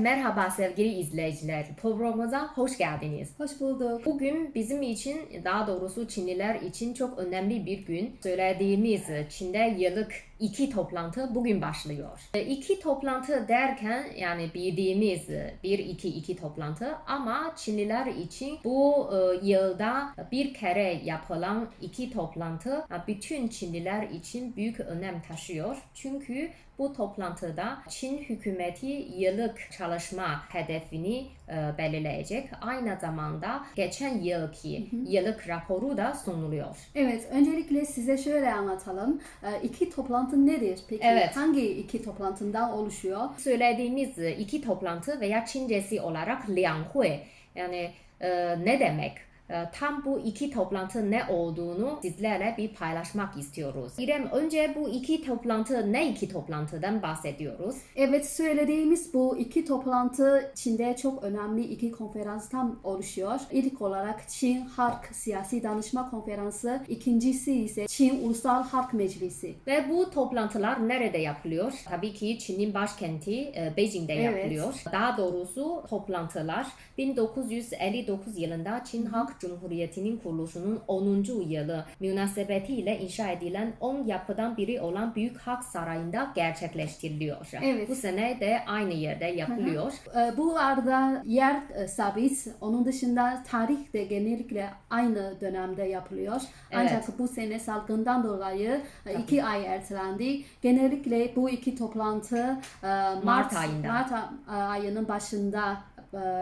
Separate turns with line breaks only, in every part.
Merhaba sevgili izleyiciler. Programımıza hoş geldiniz.
Hoş bulduk.
Bugün bizim için, daha doğrusu Çinliler için çok önemli bir gün. Söylediğimiz Çin'de yıllık iki toplantı bugün başlıyor. E, İki toplantı derken yani bildiğimiz bir iki iki toplantı ama Çinliler için bu e, yılda bir kere yapılan iki toplantı e, bütün Çinliler için büyük önem taşıyor. Çünkü bu toplantıda Çin hükümeti yıllık çalışma hedefini e, belirleyecek. Aynı zamanda geçen yılki yıllık raporu da sunuluyor.
Evet, öncelikle size şöyle anlatalım. Ee, İki toplantı nedir? Peki
Evet.
hangi iki toplantından oluşuyor?
Söylediğimiz iki toplantı veya Çincesi olarak Lianghui yani e, ne demek? E, Tam bu iki toplantı ne olduğunu sizlerle bir paylaşmak istiyoruz. İrem önce bu iki toplantı ne iki toplantıdan bahsediyoruz?
Evet, söylediğimiz bu iki toplantı Çin'de çok önemli iki konferanstan oluşuyor. İlk olarak Çin Halk Siyasi Danışma Konferansı, ikincisi ise Çin Ulusal Halk Meclisi.
Ve bu toplantılar nerede yapılıyor? Tabii ki Çin'in başkenti e, Beijing'de
Evet.
yapılıyor. Daha doğrusu toplantılar 1959 yılında Çin Halk Cumhuriyeti'nin kuruluşunun 10. yılı münasebetiyle inşa edilen 10 yapıdan biri olan Büyük Halk Sarayı'nda gerçekleştiriliyor.
Evet.
Bu sene de aynı yerde yapılıyor.
Ee, Bu arada yer e, sabit. Onun dışında tarih de genellikle aynı dönemde yapılıyor. Ancak bu sene salgından dolayı e, iki ay ertelendi. Genellikle bu iki toplantı e, Mart,
ayında.
Mart ayının başında e,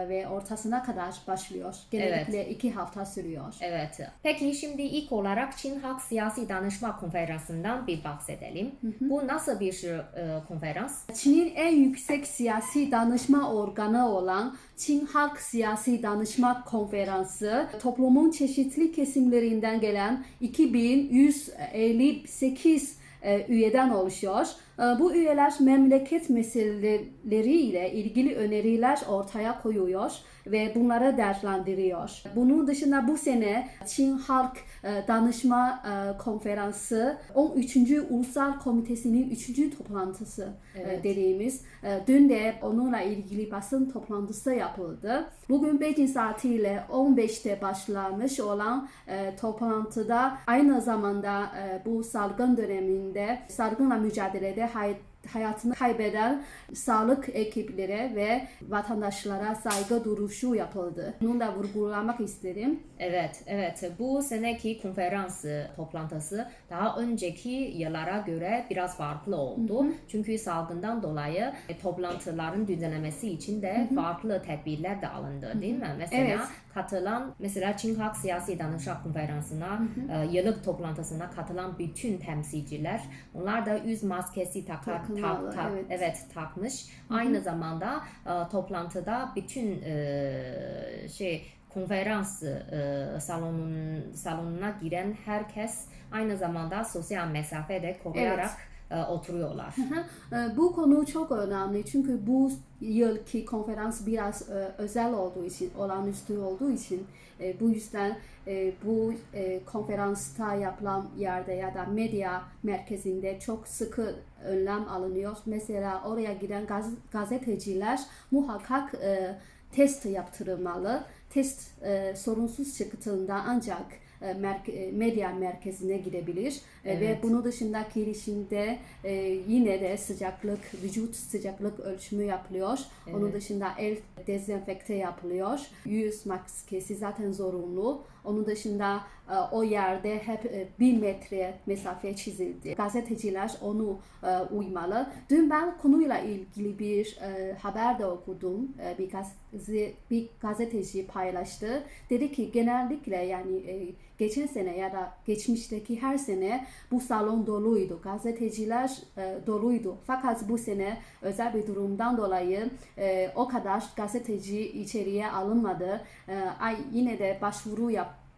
ve ortasına kadar başlıyor. Genellikle iki hafta sürüyor.
Evet. Peki şimdi ilk olarak Çin Halk Siyasi Danışma Konferansı'ndan bir bahsedelim. Bu nasıl bir e, konferans?
Çin'in en yüksek siyasi danışma organı olan Çin Halk Siyasi Danışma Konferansı toplumun çeşitli kesimlerinden gelen 2158 e, üyeden oluşuyor. E, Bu üyeler memleket meseleleriyle ilgili öneriler ortaya koyuyor ve bunları değerlendiriyor. Bunun dışında bu sene Çin Halk e, Danışma e, Konferansı 13. Ulusal Komitesi'nin 3. toplantısı e,
Evet.
dediğimiz. E, Dün de onunla ilgili basın toplantısı yapıldı. Bugün Beijing saatiyle 15'te başlamış olan e, toplantıda aynı zamanda e, bu salgın döneminde salgınla mücadelede hay- hayatını kaybeden sağlık ekiplere ve vatandaşlara saygı duruşu yapıldı. Bunu da vurgulamak istedim.
Evet, evet. Bu seneki konferans toplantısı daha önceki yıllara göre biraz farklı oldu. Çünkü salgından dolayı toplantıların düzenlemesi için de farklı tedbirler de alındı değil mi? Mesela
Evet.
katılan, mesela Çin Halk Siyasi Danışma Konferansı'na, e, yıllık toplantısına katılan bütün temsilciler, onlar da yüz maskesi takar, tak, tak-
evet.
evet takmış. Aynı zamanda e, toplantıda bütün e, şey konferans e, salonun salonuna giren herkes aynı zamanda sosyal mesafe de koruyarak e, oturuyorlar.
Ee, Bu konu çok önemli çünkü bu yılki konferans biraz e, özel olduğu için, olağanüstü olduğu için e, bu yüzden e, bu e, konferansta yapılan yerde ya da medya merkezinde çok sıkı önlem alınıyor. Mesela oraya giden gaz- gazeteciler muhakkak e, test yaptırmalı. Test e, sorunsuz çıktığında ancak e, e, medya merkezine gidebilir E, ve
Evet.
bunun dışında girişinde e, yine de sıcaklık, vücut sıcaklık ölçümü yapılıyor. Onun dışında el dezenfekte yapılıyor. Yüz maskesi zaten zorunlu. Onun dışında e, o yerde hep e, bir metre mesafe çizildi. Gazeteciler onu e, uymalı. Dün ben konuyla ilgili bir haber de okudum. Bir, gaz- bir gazeteci paylaştı. Dedi ki genellikle yani geçen sene ya da geçmişteki her sene bu salon doluydu. Gazeteciler doluydu. Fakat bu sene özel bir durumdan dolayı o kadar gazeteci içeriye alınmadı. Ay yine de başvuru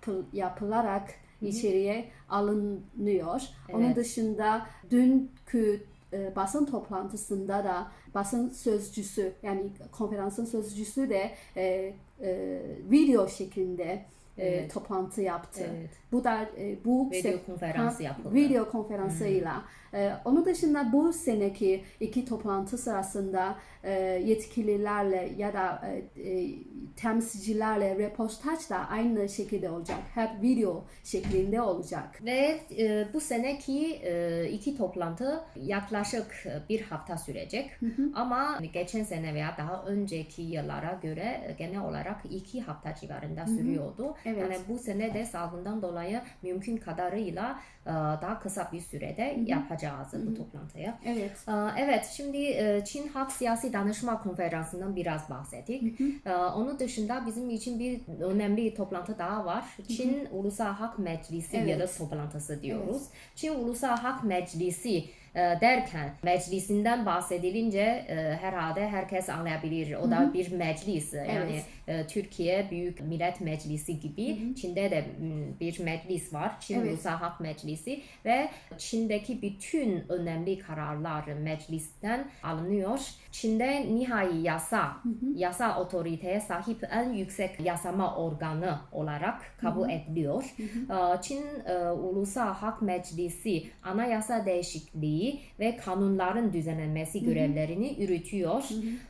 yapıl, yapılarak içeriye alınıyor. Onun
Evet.
dışında dünkü e, basın toplantısında da basın sözcüsü yani konferansın sözcüsü de e, e, video şeklinde e,
Evet.
toplantı yaptı.
Evet.
Bu da e, bu
Video konferansı yapıldı.
Video konferansıyla e, Ee, onun dışında bu seneki iki toplantı sırasında e, yetkililerle ya da e, e, temsilcilerle röportaj da aynı şekilde olacak. Hep video şeklinde olacak.
Ve e, bu seneki e, iki toplantı yaklaşık e, bir hafta sürecek. Ama geçen sene veya daha önceki yıllara göre e, genel olarak iki hafta civarında sürüyordu.
Evet.
Yani bu sene de salgından dolayı mümkün kadarıyla e, daha kısa bir sürede yapacağız bu toplantıyı.
Evet.
Ee, Evet, şimdi e, Çin Halk Siyasi Danışma Konferansı'ndan biraz bahsettik. Ee, Onun dışında bizim için bir önemli toplantı daha var. Çin Ulusal Halk Meclisi
Evet.
yılı toplantısı diyoruz. Çin Ulusal Halk Meclisi e, derken meclisinden bahsedilince e, herhalde herkes anlayabilir. O da bir meclis. Yani e, Türkiye Büyük Millet Meclisi gibi Çin'de de m, bir meclis var. Çin
Evet.
Ulusal Halk Meclisi ve Çin'deki bütün önemli kararlar meclisten alınıyor. Çin'de nihai yasa, yasa otoriteye sahip en yüksek yasama organı olarak kabul ediliyor. Ee, Çin e, Ulusal Halk Meclisi anayasa değişikliği ve kanunların düzenlenmesi görevlerini yürütüyor.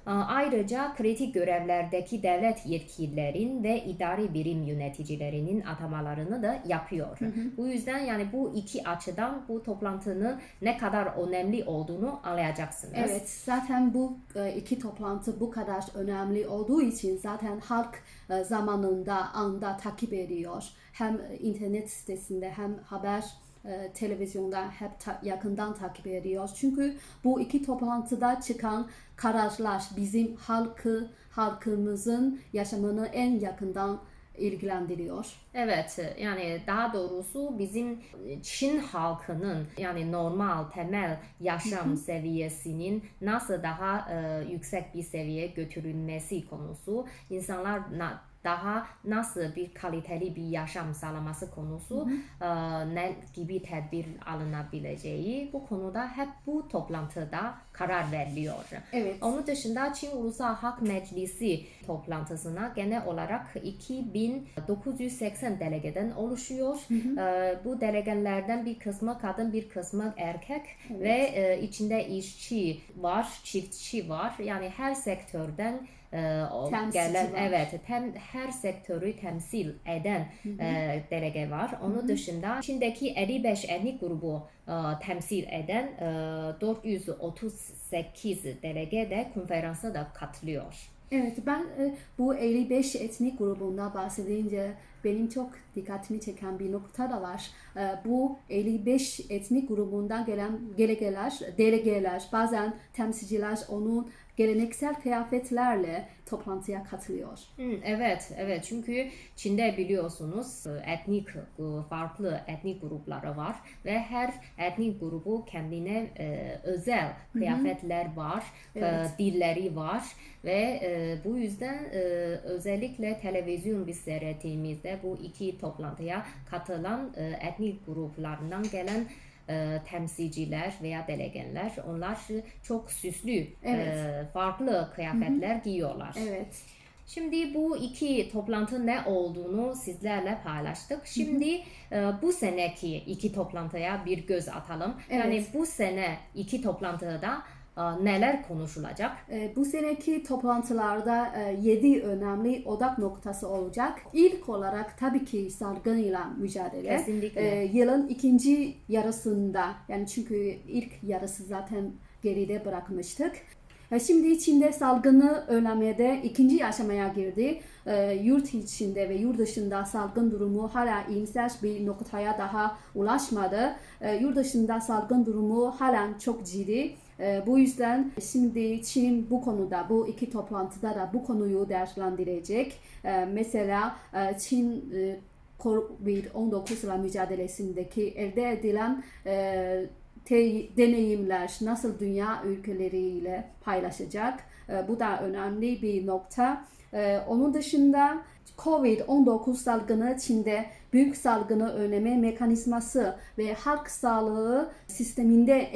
Ee, Ayrıca kritik görevlerdeki devlet yetkililerin ve idari birim yöneticilerinin atamalarını da yapıyor. Bu yüzden yani bu iki açıdan bu toplantının ne kadar önemli olduğunu anlayacaksınız.
Evet, zaten bu e, iki toplantı bu kadar önemli olduğu için zaten halk e, zamanında anda takip ediyor. Hem internet sitesinde hem haber e, televizyonda hep ta- yakından takip ediyoruz. Çünkü bu iki toplantıda çıkan kararlar bizim halkı, halkımızın yaşamını en yakından ilgilendiriyor.
Evet yani daha doğrusu bizim Çin halkının yani normal temel yaşam seviyesinin nasıl daha e, yüksek bir seviyeye götürülmesi konusu insanlar daha nasıl bir kaliteli bir yaşam sağlaması konusu e, ne gibi tedbir alınabileceği bu konuda hep bu toplantıda karar veriliyor.
Evet.
Onun dışında Çin Ulusal Halk Meclisi toplantısına genel olarak 2980 delegeden oluşuyor. Ee, bu delegelerden bir kısmı kadın, bir kısmı erkek ve e, içinde işçi var, çiftçi var. Yani her sektörden e,
Temsilci
gelen
var.
evet hem her sektörü temsil eden e, delege var. Onun dışında Çin'deki 55 etnik grubu e, temsil eden e, 438 delege de konferansa da katılıyor.
Evet ben e, bu 55 etnik grubundan bahsedince benim çok dikkatimi çeken bir nokta da var. E, bu 55 etnik grubundan gelen delegeler, delegeler bazen temsilciler onun geleneksel kıyafetlerle toplantıya katılıyor.
Hı, evet, evet. Çünkü Çin'de biliyorsunuz e, etnik e, farklı etnik grupları var ve her etnik grubu kendine e, özel kıyafetler var,
Evet.
dilleri var ve bu yüzden özellikle televizyon biz seyrettiğimizde bu iki toplantıya katılan e, etnik gruplarından gelen e, temsilciler veya delegenler onlar çok süslü
Evet.
e, farklı kıyafetler giyiyorlar.
Evet.
Şimdi bu iki toplantı ne olduğunu sizlerle paylaştık. Şimdi e, bu seneki iki toplantıya bir göz atalım.
Evet.
Yani bu sene iki toplantıda e, neler konuşulacak?
E, Bu seneki toplantılarda 7 önemli odak noktası olacak. İlk olarak tabii ki salgınla mücadele.
Kesinlikle.
E, yılın ikinci yarısında yani çünkü ilk yarısı zaten geride bırakmıştık. E, Şimdi Çin'de salgını önlemede ikinci aşamaya girdi. E, yurt içinde ve yurt dışında salgın durumu hala iyimser bir noktaya daha ulaşmadı. E, yurt dışında salgın durumu halen çok ciddi. E, bu yüzden şimdi Çin bu konuda, bu iki toplantıda da bu konuyu değerlendirecek. E, mesela e, Çin e, COVID-19 ile mücadelesindeki elde edilen e, te- deneyimler nasıl dünya ülkeleriyle paylaşacak? E, bu da önemli bir nokta. E, onun dışında Covid-19 salgını Çin'de büyük salgını önleme mekanizması ve halk sağlığı sisteminde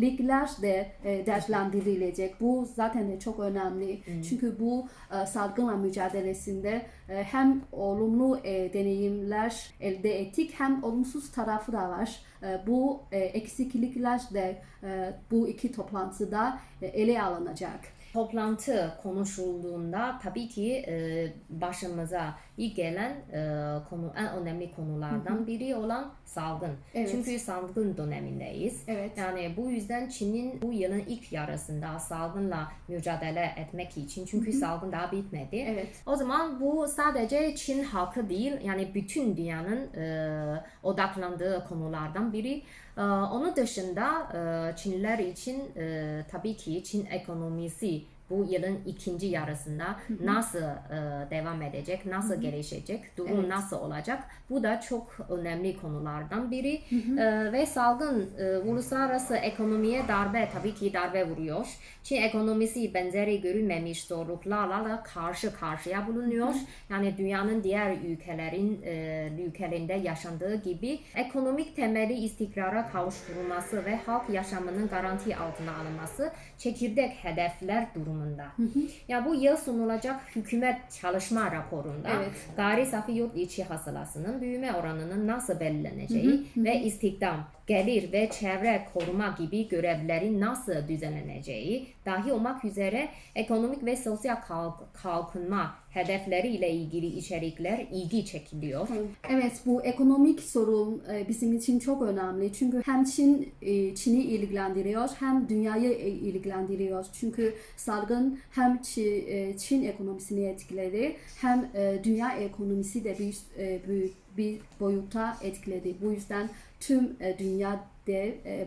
eksiklikler de e, değerlendirilecek. Bu zaten de çok önemli. Çünkü bu e, salgınla mücadelesinde e, hem olumlu e, deneyimler elde ettik hem olumsuz tarafı da var. E, bu e, eksiklikler de e, bu iki toplantıda e, ele alınacak.
Toplantı konuşulduğunda tabii ki e, başımıza ilk gelen e, konu en önemli konulardan biri olan salgın.
Evet.
Çünkü salgın dönemindeyiz.
Evet.
Yani bu yüzden Çin'in bu yılın ilk yarısında salgınla mücadele etmek için çünkü salgın daha bitmedi.
Evet.
O zaman bu sadece Çin halkı değil yani bütün dünyanın e, odaklandığı konulardan biri. E, onun dışında e, Çinliler için e, tabii ki Çin ekonomisi bu yılın ikinci yarısında nasıl e, devam edecek, nasıl gelişecek, durum
Evet.
nasıl olacak? Bu da çok önemli konulardan biri. E, ve salgın e, uluslararası ekonomiye darbe tabii ki darbe vuruyor. Çin ekonomisi benzeri görülmemiş zorluklarla da karşı karşıya bulunuyor. Yani dünyanın diğer ülkelerin e, ülkelerinde yaşandığı gibi ekonomik temeli istikrara kavuşturulması ve halk yaşamının garanti altına alınması çekirdek hedefler durumunda. Ya bu yıl sunulacak hükümet çalışma raporunda
Evet.
gayri safi yurt içi hasılasının büyüme oranının nasıl belirleneceği ve istihdam, gelir ve çevre koruma gibi görevlerin nasıl düzenleneceği dahi olmak üzere ekonomik ve sosyal kalk- kalkınma hedefleriyle ilgili içerikler ilgi çekiliyor.
Evet bu ekonomik sorun e, bizim için çok önemli. Çünkü hem Çin e, Çin'i ilgilendiriyor hem dünyayı e, ilgilendiriyor. Çünkü salgın hem Çi- Çin ekonomisini etkiledi hem dünya ekonomisi de e, büyük bir boyuta etkiledi. Bu yüzden tüm dünyada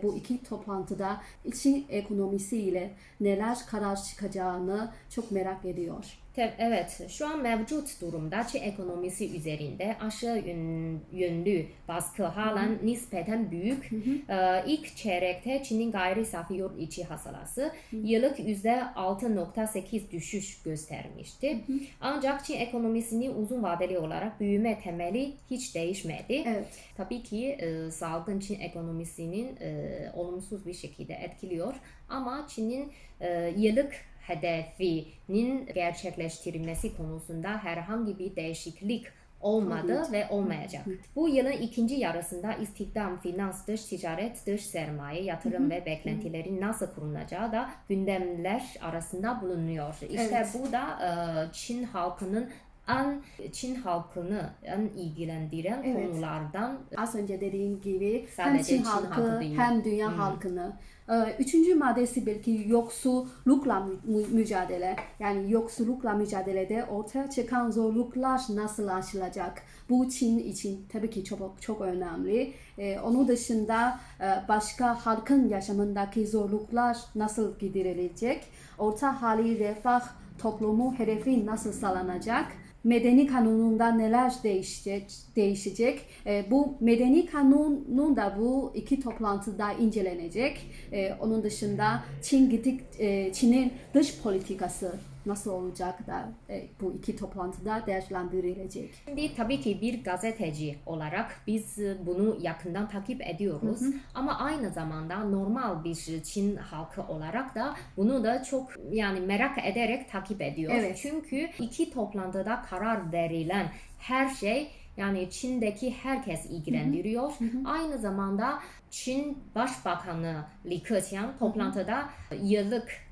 bu iki toplantıda Çin ekonomisi ile neler karar çıkacağını çok merak ediyor.
Evet, şu an mevcut durumda Çin ekonomisi üzerinde aşağı yön- yönlü baskı halen nispeten büyük. Ee, ilk çeyrekte Çin'in gayri safi yurt içi hasılası yıllık %6.8 düşüş göstermişti. Ancak Çin ekonomisinin uzun vadeli olarak büyüme temeli hiç değişmedi.
Evet.
Tabii ki e, salgın Çin ekonomisinin e, olumsuz bir şekilde etkiliyor. Ama Çin'in e, yıllık hedefinin gerçekleştirilmesi konusunda herhangi bir değişiklik olmadı ve olmayacak. Bu yılın ikinci yarısında istihdam, finans, dış ticaret, dış sermaye, yatırım ve beklentilerin nasıl kurulacağı da gündemler arasında bulunuyor. İşte
Evet.
bu da Çin halkının en Çin halkını en ilgilendiren
Evet.
konulardan
Az önce dediğim gibi hem Çin
Çin
halkı
halkı değil.
hem dünya halkını. Ee, Üçüncü maddesi belki yoksullukla mü- mü- mücadele. Yani yoksullukla mücadelede ortaya çıkan zorluklar nasıl aşılacak? Bu Çin için tabii ki çok çok önemli. Ee, onun dışında e, başka halkın yaşamındaki zorluklar nasıl giderilecek? Orta hali refah toplumu hedefi nasıl sağlanacak? Medeni kanununda neler değişecek, değişecek. E, bu medeni kanunun da bu iki toplantıda incelenecek. E, onun dışında Çin gittik e, Çin'in dış politikası nasıl olacak da e, bu iki toplantıda değerlendirilecek.
Şimdi tabii ki bir gazeteci olarak biz e, bunu yakından takip ediyoruz. Ama aynı zamanda normal bir Çin halkı olarak da bunu da çok yani merak ederek takip ediyor.
Evet.
Çünkü iki toplantıda karar verilen her şey yani Çin'deki herkes ilgilendiriyor. Aynı zamanda Çin Başbakanı Li Keqiang toplantıda yıllık e,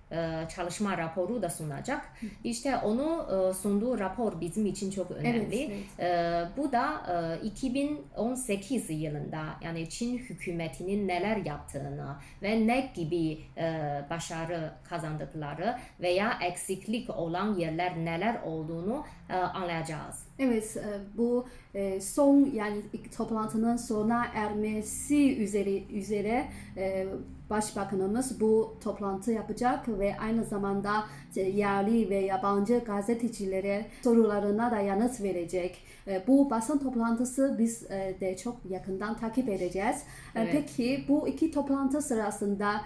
çalışma raporu da sunacak. İşte onu e, sunduğu rapor bizim için çok önemli.
Evet,
Ee, bu da e, 2018 yılında yani Çin hükümetinin neler yaptığını ve ne gibi e, başarı kazandıkları veya eksiklik olan yerler neler olduğunu e, anlayacağız.
Evet, e, bu e, son yani toplantının sona ermesi üzere e, Başbakanımız bu toplantı yapacak ve aynı zamanda yerli ve yabancı gazetecilere sorularına da yanıt verecek. E, Bu basın toplantısı biz e, de çok yakından takip edeceğiz. E,
Evet.
Peki bu iki toplantı sırasında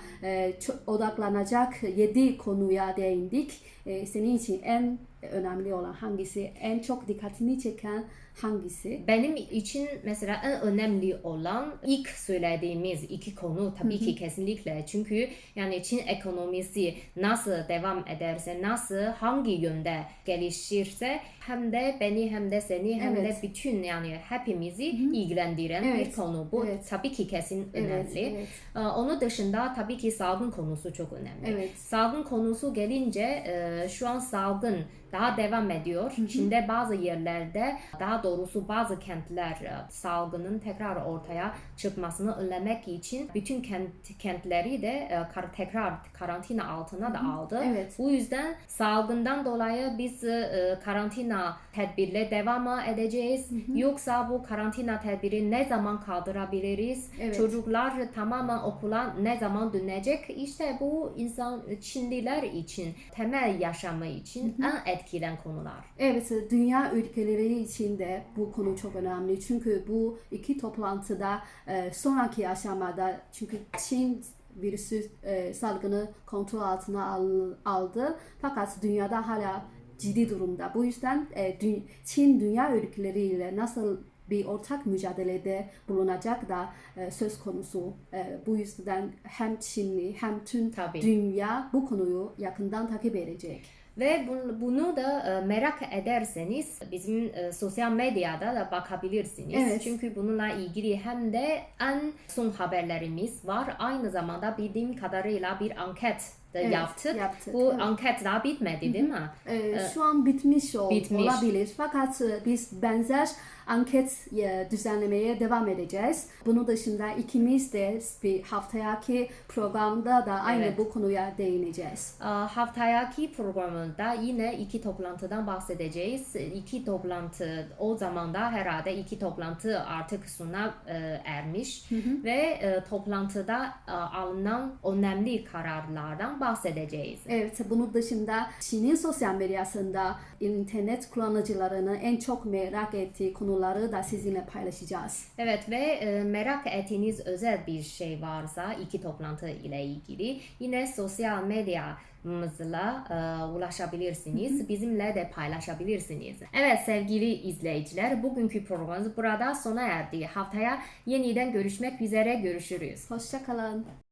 odaklanacak 7 konuya değindik. senin için en önemli olan hangisi? En çok dikkatini çeken hangisi?
Benim için mesela en önemli olan ilk söylediğimiz iki konu tabii ki kesinlikle çünkü yani Çin ekonomisi nasıl devam ederse nasıl hangi yönde gelişirse hem de beni hem de seni hem
Evet.
de bütün yani hepimizi ilgilendiren bir
Evet.
konu bu
Evet.
tabii ki kesin
Evet,
önemli.
evet.
Ee, Onun dışında tabii ki salgın konusu çok önemli.
Evet.
Salgın konusu gelince e, şu an salgın daha devam ediyor. Çin'de bazı yerlerde daha doğrusu bazı kentler e, salgının tekrar ortaya çıkmasını önlemek için bütün kent, kentleri de e, kar- tekrar karantina altına da aldı.
Evet.
Bu yüzden salgından dolayı biz e, karantina tedbirle devam mı edeceğiz? Yoksa bu karantina tedbiri ne zaman kaldırabiliriz?
Evet.
Çocuklar tamamen okula ne zaman dönecek? İşte bu insan Çinliler için temel yaşamı için en etkilen konular.
Evet, dünya ülkeleri için de bu konu çok önemli. Çünkü bu iki toplantıda e, sonraki aşamada çünkü Çin virüsü e, salgını kontrol altına al- aldı. Fakat dünyada hala ciddi durumda. Bu yüzden e, dü- Çin dünya ülkeleriyle nasıl bir ortak mücadelede bulunacak da e, söz konusu. E, bu yüzden hem Çinli hem tüm
Tabii.
dünya bu konuyu yakından takip edecek.
Ve bunu, da e, merak ederseniz bizim e, sosyal medyada da bakabilirsiniz.
Evet.
Çünkü bununla ilgili hem de en son haberlerimiz var. Aynı zamanda bildiğim kadarıyla bir anket de
Evet,
yaptık.
yaptık,
Bu
evet.
anket daha bitmedi değil mi?
Ee, şu an bitmiş, ol,
Bitmiş.
olabilir. Fakat e, biz benzer anket e, düzenlemeye devam edeceğiz. Bunun dışında ikimiz de bir haftaki programda da aynı
Evet.
bu konuya değineceğiz.
Haftaki programında yine iki toplantıdan bahsedeceğiz. İki toplantı o zaman da herhalde iki toplantı artık sona e, ermiş ve e, toplantıda e, alınan önemli kararlardan bahsedeceğiz.
Evet, bunun dışında Çin'in sosyal medyasında internet kullanıcılarının en çok merak ettiği konuları da sizinle paylaşacağız.
Evet ve e, merak ettiğiniz özel bir şey varsa iki toplantı ile ilgili yine sosyal medyamızla e, ulaşabilirsiniz. Bizimle de paylaşabilirsiniz. Evet sevgili izleyiciler bugünkü programımız burada sona erdi. Haftaya yeniden görüşmek üzere görüşürüz.
Hoşçakalın.